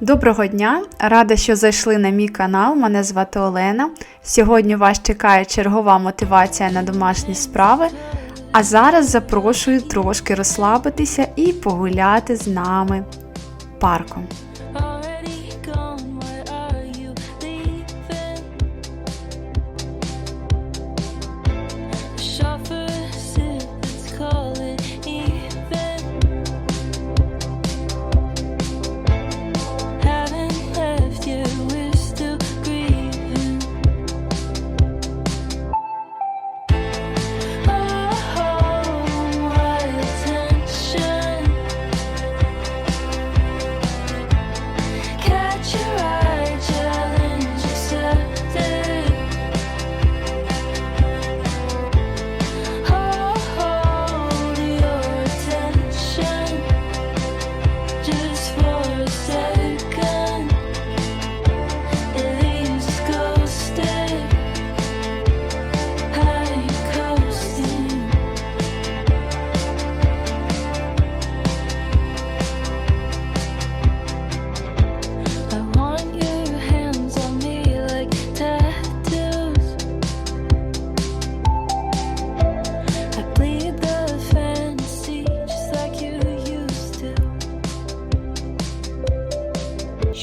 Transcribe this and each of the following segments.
Доброго дня! Рада, що зайшли на мій канал. Мене звати Олена. Сьогодні вас чекає чергова мотивація на домашні справи. А зараз запрошую трошки розслабитися і погуляти з нами парком.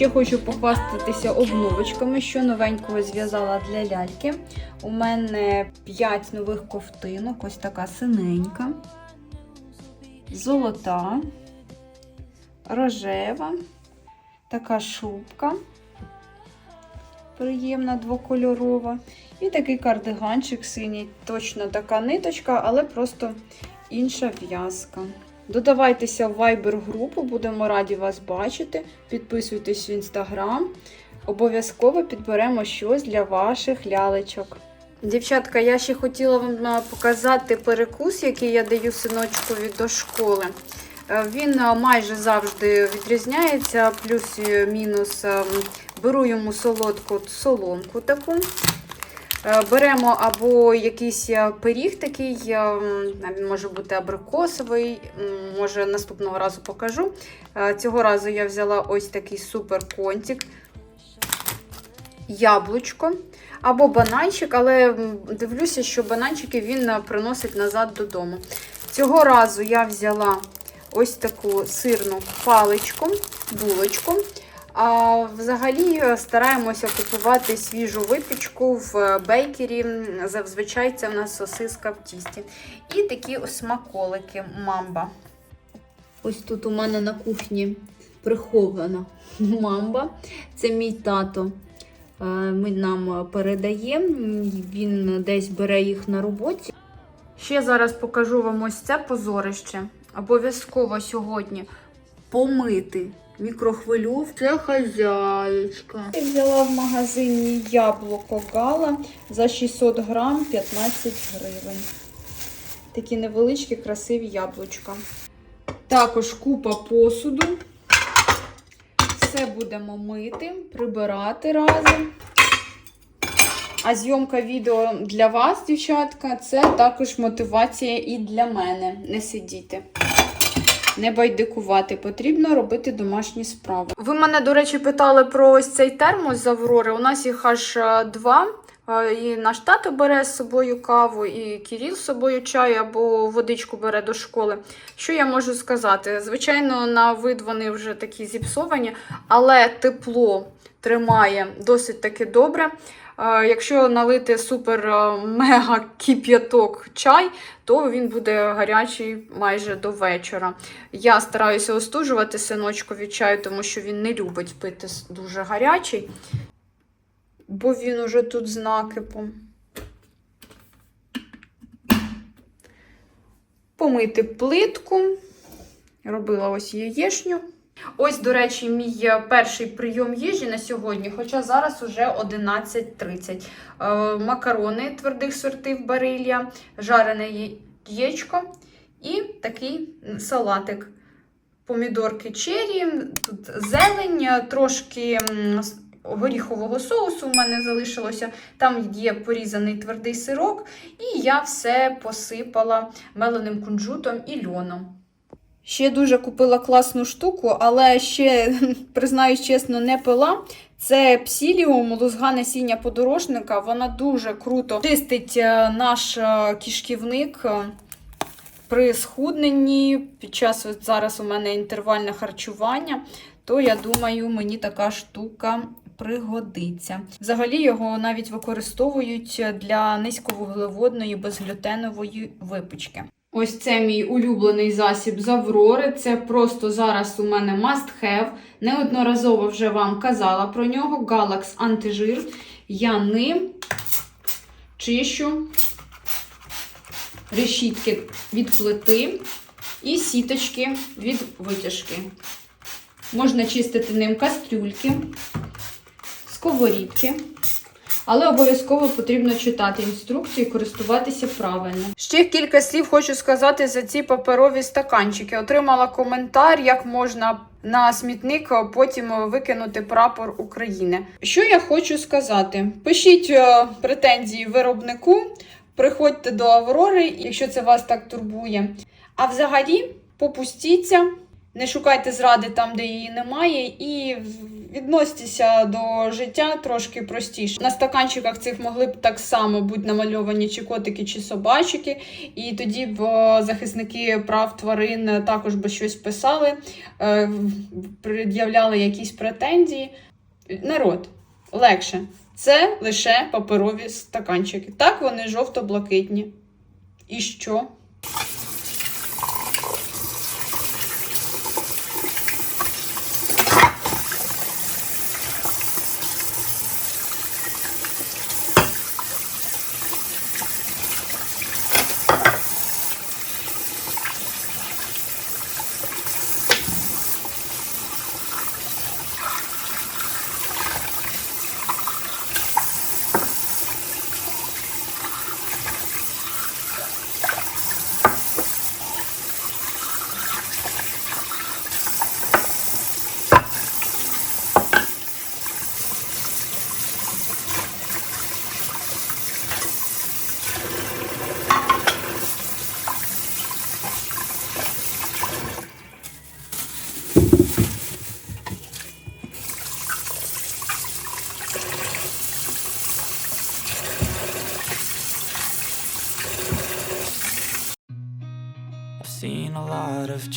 Ще хочу похвастатися обновочками, що новенького зв'язала для ляльки. У мене 5 нових ковтинок, ось така синенька, золота, рожева, така шубка. Приємна двокольорова. І такий кардиганчик синій. Точно така ниточка, але просто інша в'язка. Додавайтеся в Viber групу, будемо раді вас бачити. Підписуйтесь в інстаграм. Обов'язково підберемо щось для ваших лялечок. Дівчатка, я ще хотіла вам показати перекус, який я даю синочкові до школи. Е, Він майже завжди відрізняється, плюс-мінус. е, Беру йому солодку соломку таку. Е, Беремо або якийсь е, пиріг такий, е, він може бути абрикосовий, може наступного разу покажу. Цього разу я взяла ось такий супер контик, яблучко або бананчик, але дивлюся, що бананчики він приносить назад додому. Цього разу я взяла ось таку сирну паличку, булочку. А взагалі е, стараємося купувати свіжу випічку в е, бейкері. Зазвичай це в нас сосиска в тісті. І такі смаколики мамба. Ось тут у мене на кухні прихована мамба. Це мій тато. Е, Ми нам передає, він десь бере їх на роботі. Ще зараз покажу вам ось це позорище. Обов'язково сьогодні помити мікрохвильовку. Це хазяєчка. Я взяла в магазині яблуко гала за 600 грам 15 гривень. Такі невеличкі, красиві яблучка. Також купа посуду. Все будемо мити, прибирати разом. А зйомка відео для вас, дівчатка, це також мотивація і для мене. Не сидіти. Не байдикувати, потрібно робити домашні справи. Ви мене, до речі, питали про ось цей термос з Аврори. У нас їх аж е, два. Е, І наш тато бере з собою каву, і Кіріл з собою чай або водичку бере до школи. Що я можу сказати? Звичайно, на вид вони вже такі зіпсовані, але тепло тримає досить таки добре. Якщо налити супер е, мега кип'яток чай, то він буде гарячий майже до вечора. Я стараюся остужувати синочкові чаю, тому що він не любить пити дуже гарячий, бо він уже тут з накипом. Помити плитку. Робила ось яєшню. Ось, до речі, мій е, перший прийом їжі на сьогодні, хоча зараз уже 11.30. Е, Макарони твердих сортів барилля, жарене яєчко і такий салатик. Помідорки чері, тут зелень, трошки горіхового соусу у мене залишилося. Там є порізаний твердий сирок, і я все посипала меленим кунжутом і льоном. Ще дуже купила класну штуку, але ще, признаюсь чесно, не пила. Це псіліум, лузга насіння подорожника. Вона дуже круто чистить е, наш е, кишківник е, при схудненні. Під час от зараз у мене інтервальне харчування, то я думаю, мені така штука пригодиться. Взагалі його навіть використовують для низьковуглеводної безглютенової випічки. Ось це мій улюблений засіб з Аврори. Це просто зараз у мене must have. Неодноразово вже вам казала про нього. Galax антижир. Я ним чищу решітки від плити і сіточки від витяжки. Можна чистити ним кастрюльки, сковорідки. Але обов'язково потрібно читати інструкцію і користуватися правильно. Ще кілька слів хочу сказати за ці паперові стаканчики. Отримала коментар, як можна на смітник потім викинути прапор України. Що я хочу сказати? Пишіть е, претензії виробнику, приходьте до Аврори, якщо це вас так турбує. А взагалі, попустіться. Не шукайте зради там, де її немає, і відносьтеся до життя трошки простіше. На стаканчиках цих могли б так само бути намальовані чи котики, чи собачки, і тоді б захисники прав тварин також би щось писали, е, пред'являли якісь претензії. Народ, легше. Це лише паперові стаканчики. Так вони жовто-блакитні. І що?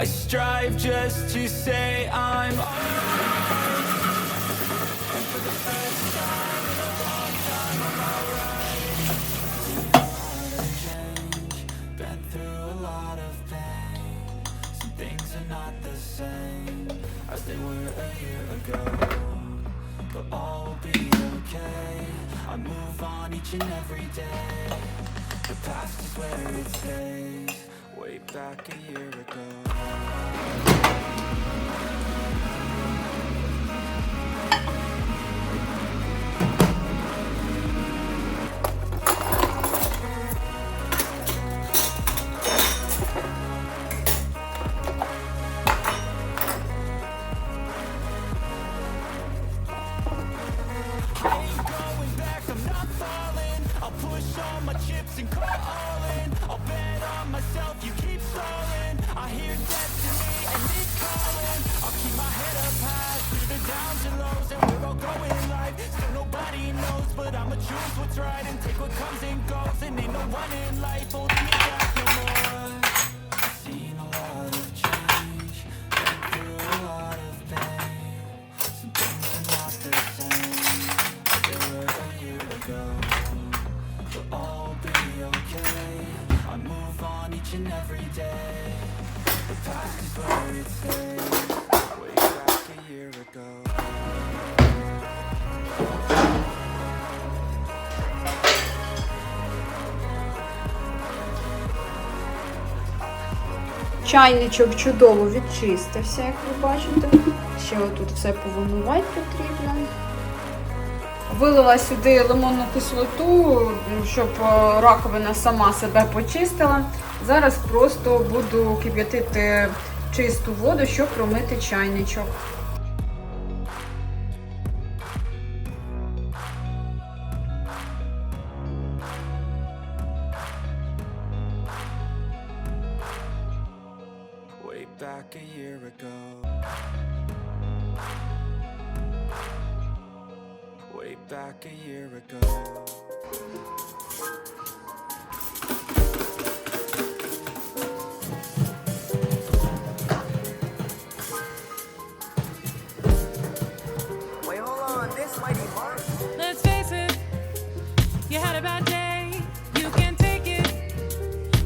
I strive just to say I'm been through a lot of pain. Some things are not the same as they were a year ago. But all will be okay. I move on each and every day. The past is where it stays. Way back a year ago. all my chips and call in I'll bet on myself, you keep stalling. I hear destiny and it's calling. I'll keep my head up high through the downs and lows And we're all going life, still nobody knows But I'ma choose what's right and take what comes and goes. And ain't no one in life holding me down. Чайничок чудово відчистився, як ви бачите. Ще отут все повимивати потрібно. Вилила сюди лимонну кислоту, щоб е, раковина сама себе почистила. Зараз просто буду кип'ятити чисту воду, щоб промити чайничок. Back a year ago. Wait, hold on. This might be hard. Let's face it, you had a bad day. You can take it,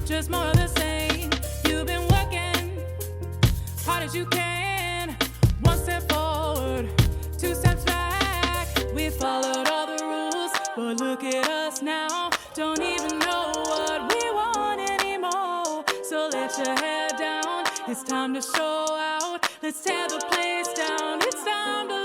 just more of the same. You've been working hard as you can. But look at us now. Don't even know what we want anymore. So let your head down. It's time to show out. Let's tear the place down. It's time to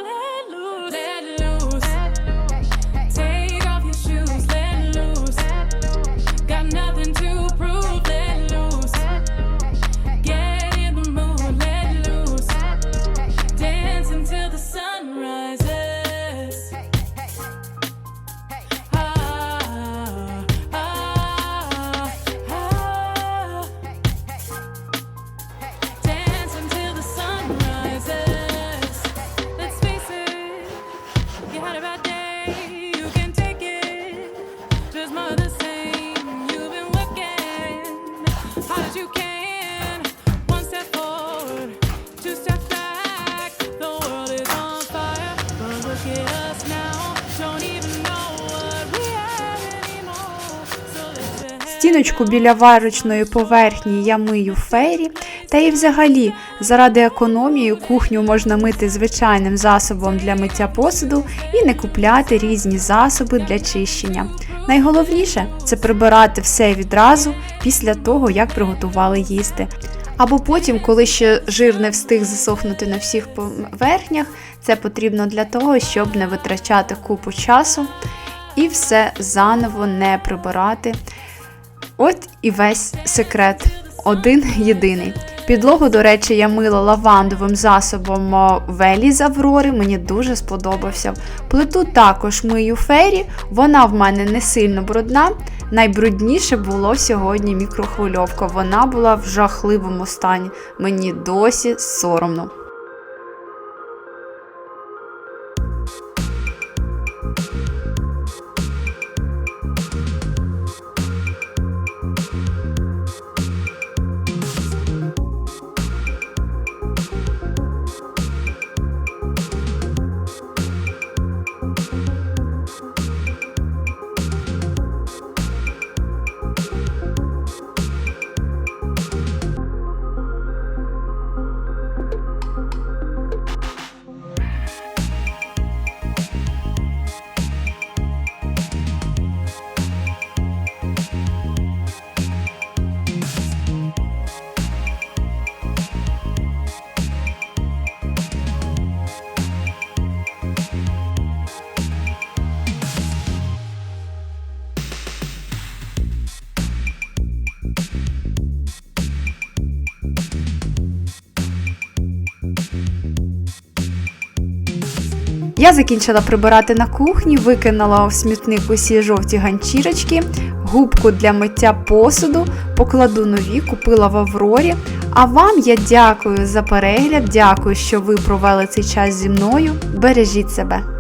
Стіночку біля варочної поверхні я мию фейрі, та і взагалі заради економії кухню можна мити звичайним засобом для миття посуду і не купляти різні засоби для чищення. Найголовніше це прибирати все відразу після того, як приготували їсти. Або потім, коли ще жир не встиг засохнути на всіх поверхнях, це потрібно для того, щоб не витрачати купу часу і все заново не прибирати. От і весь секрет. Один єдиний. Підлогу, до речі, я мила лавандовим засобом Велі з Аврори, мені дуже сподобався. Плиту також мию фері, вона в мене не сильно брудна. Найбрудніше було сьогодні мікрохвильовка. Вона була в жахливому стані. Мені досі соромно. Я закінчила прибирати на кухні, викинула у смітник усі жовті ганчірочки, губку для миття посуду, покладу нові, купила в Аврорі. А вам я дякую за перегляд, дякую, що ви провели цей час зі мною. Бережіть себе!